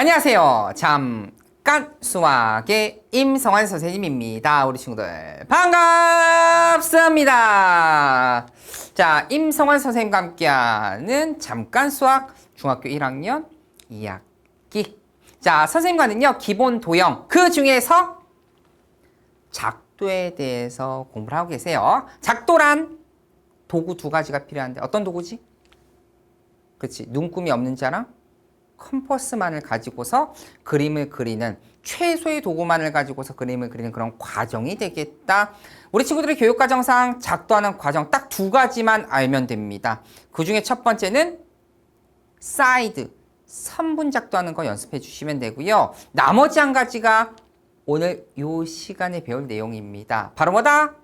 안녕하세요. 잠깐 수학의 임성환 선생님입니다. 우리 친구들 반갑습니다. 자, 임성환 선생님과 함께하는 잠깐 수학 중학교 1학년 2학기. 자, 선생님과는요 기본 도형 그 중에서 작도에 대해서 공부를 하고 계세요. 작도란 도구 두 가지가 필요한데 어떤 도구지? 그렇지 눈금이 없는 자랑 컴퍼스만을 가지고서 그림을 그리는 최소의 도구만을 가지고서 그림을 그리는 그런 과정이 되겠다. 우리 친구들의 교육과정상 작도하는 과정 딱 두 가지만 알면 됩니다. 그 중에 첫 번째는 사이드, 선분 작도하는 거 연습해 주시면 되고요. 나머지 한 가지가 오늘 요 시간에 배울 내용입니다. 바로 뭐다?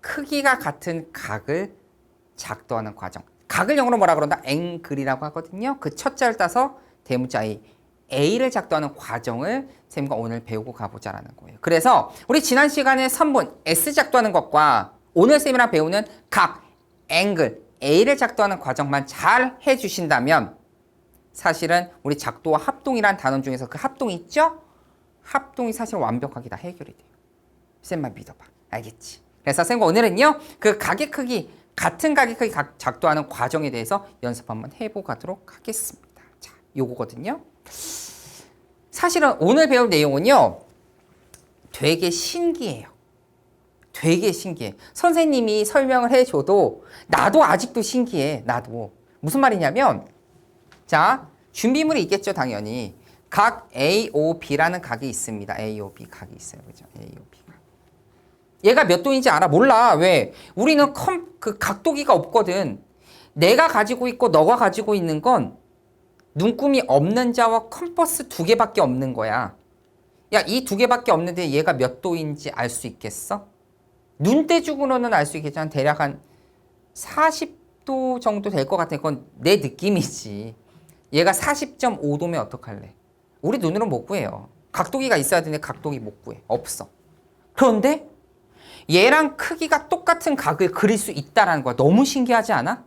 크기가 같은 각을 작도하는 과정. 각을 영어로 뭐라 그런다? 앵글이라고 하거든요. 그 첫자를 따서 대문자 A, A를 작도하는 과정을 쌤과 오늘 배우고 가보자라는 거예요. 그래서 우리 지난 시간에 선분 S 작도하는 것과 오늘 쌤이랑 배우는 각, 앵글, A를 작도하는 과정만 잘 해주신다면 사실은 우리 작도와 합동이란 단원 중에서 그 합동이 있죠? 합동이 사실 완벽하게 다 해결이 돼요. 쌤만 믿어봐. 알겠지? 그래서 쌤과 오늘은요, 그 가게 크기, 같은 각 작도하는 과정에 대해서 연습 한번 해보고 가도록 하겠습니다. 자, 요거거든요. 사실은 오늘 배울 내용은요, 되게 신기해요. 되게 신기해. 선생님이 설명을 해줘도 나도 아직도 신기해. 나도. 무슨 말이냐면, 자, 준비물이 있겠죠, 당연히. 각 A, O, B라는 각이 있습니다. A, O, B 각이 있어요. 그죠? A, O, B가. 얘가 몇 도인지 알아? 몰라. 왜? 우리는 컴, 그 각도기가 없거든. 내가 가지고 있고 너가 가지고 있는 건 눈금이 없는 자와 컴퍼스 두 개밖에 없는 거야. 야, 이 두 개밖에 없는데 얘가 몇 도인지 알 수 있겠어? 눈대중으로는 알 수 있겠지만 대략 한 40도 정도 될 것 같아. 그건 내 느낌이지. 얘가 40.5도면 어떡할래? 우리 눈으로 못 구해요. 각도기가 있어야 되는데 각도기 못 구해. 없어. 그런데 얘랑 크기가 똑같은 각을 그릴 수 있다라는 거야. 너무 신기하지 않아?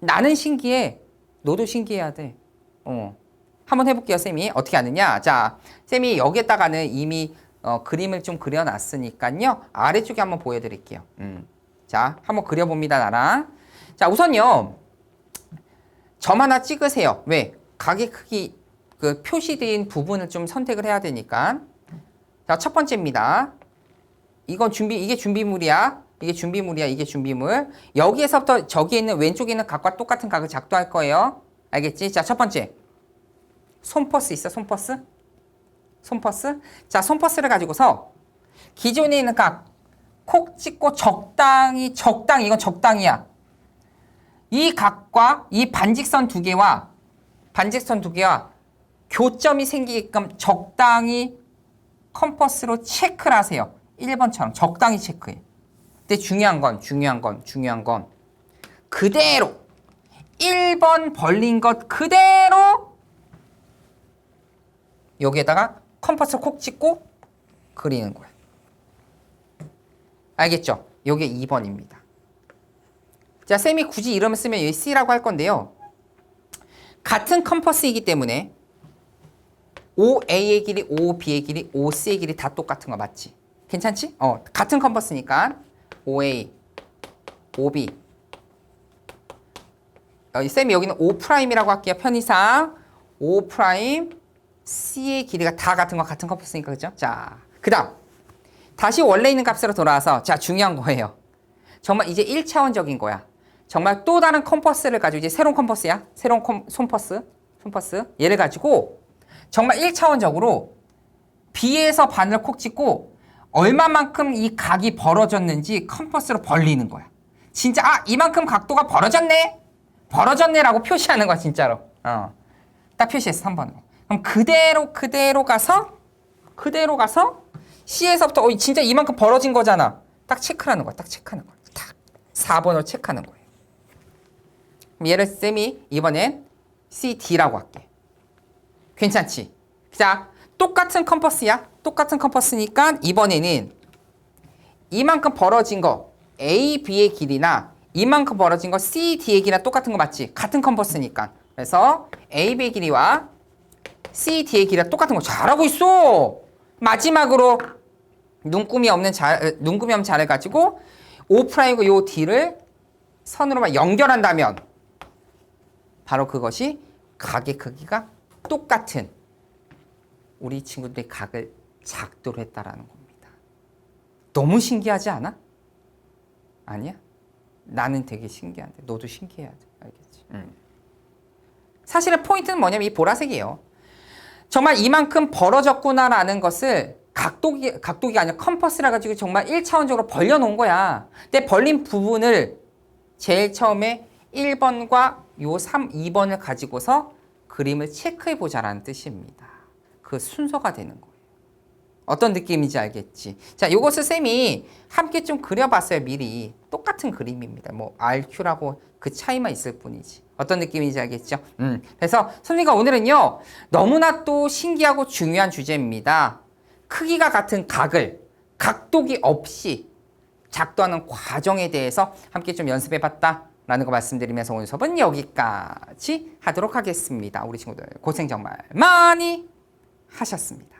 나는 신기해. 너도 신기해야 돼. 어. 한번 해볼게요, 쌤이. 어떻게 하느냐? 자, 쌤이 여기에다가는 이미 어, 그림을 좀 그려놨으니까요. 아래쪽에 한번 보여드릴게요. 음. 자, 한번 그려봅니다, 나랑. 자, 우선요. 점 하나 찍으세요. 왜? 각의 크기 그 표시된 부분을 좀 선택을 해야 되니까. 자, 첫 번째입니다. 이건 준비 이게 준비물이야. 이게 준비물이야. 이게 준비물. 여기에서부터 저기에 있는 왼쪽에 있는 각과 똑같은 각을 작도할 거예요. 알겠지? 자, 첫 번째. 손퍼스 있어? 손퍼스? 손퍼스? 자, 손퍼스를 가지고서 기존에 있는 각 콕 찍고 적당히 적당히 이건 적당이야. 이 각과 이 반직선 두 개와 반직선 두 개와 교점이 생기게끔 적당히 컴퍼스로 체크를 하세요. 1번처럼 적당히 체크해. 근데 중요한 건 중요한 건 중요한 건 그대로 1번 벌린 것 그대로 여기에다가 컴퍼스 콕 찍고 그리는 거야. 알겠죠? 요게 2번입니다. 자, 쌤이 굳이 이름을 쓰면 여기 C라고 할 건데요. 같은 컴퍼스이기 때문에 OA의 길이, OB의 길이, OC의 길이 다 똑같은 거 맞지? 괜찮지? 어, 같은 컴퍼스니까 OA, OB. 어, 쌤이 여기는 O'이라고 할게요. 편의상 O', C의 길이가 다 같은 거 같은 컴퍼스니까 그죠? 자, 그 다음 다시 원래 있는 값으로 돌아와서 자 중요한 거예요. 정말 이제 1차원적인 거야. 정말 또 다른 컴퍼스를 가지고 이제 새로운 컴퍼스야. 새로운 컴, 손퍼스. 손퍼스. 얘를 가지고 정말 1차원적으로 B에서 반을 콕 찍고 얼마만큼 이 각이 벌어졌는지 컴퍼스로 벌리는 거야. 진짜 아 이만큼 각도가 벌어졌네. 벌어졌네라고 표시하는 거야 진짜로. 어. 딱 표시했어 3번으로. 그럼 그대로 그대로 가서 그대로 가서 C에서부터 어 진짜 이만큼 벌어진 거잖아. 딱 체크하는 거야. 딱 체크하는 거야. 딱 4번으로 체크하는. 그럼 얘를 쌤이 이번엔 CD라고 할게. 괜찮지? 자, 똑같은 컴퍼스야. 똑같은 컴퍼스니까 이번에는 이만큼 벌어진 거 A, B의 길이나 이만큼 벌어진 거 C, D의 길이나 똑같은 거 맞지? 같은 컴퍼스니까. 그래서 A, B의 길이와 CD의 길이가 똑같은 거 잘하고 있어. 마지막으로 눈금이 없는 자, 어, 눈금이 없는 자를 가지고 O''이고 요 D를 선으로만 연결한다면 바로 그것이 각의 크기가 똑같은 우리 친구들의 각을 작도로 했다라는 겁니다. 너무 신기하지 않아? 아니야? 나는 되게 신기한데 너도 신기해야 돼. 알겠지? 음. 사실은 포인트는 뭐냐면 이 보라색이에요. 정말 이만큼 벌어졌구나라는 것을 각도기, 각도기가 아니라 컴퍼스라 가지고 정말 1차원적으로 벌려놓은 거야. 근데 벌린 부분을 제일 처음에 1번과 요 3, 2번을 가지고서 그림을 체크해 보자라는 뜻입니다. 그 순서가 되는 거예요. 어떤 느낌인지 알겠지? 자, 요것을 쌤이 함께 좀 그려봤어요, 미리. 똑같은 그림입니다. 뭐, RQ라고 그 차이만 있을 뿐이지. 어떤 느낌인지 알겠죠? 음. 그래서 선생님과 오늘은요, 너무나 또 신기하고 중요한 주제입니다. 크기가 같은 각을 각도기 없이 작도하는 과정에 대해서 함께 좀 연습해 봤다. 라는 거 말씀드리면서 오늘 수업은 여기까지 하도록 하겠습니다. 우리 친구들 고생 정말 많이 하셨습니다.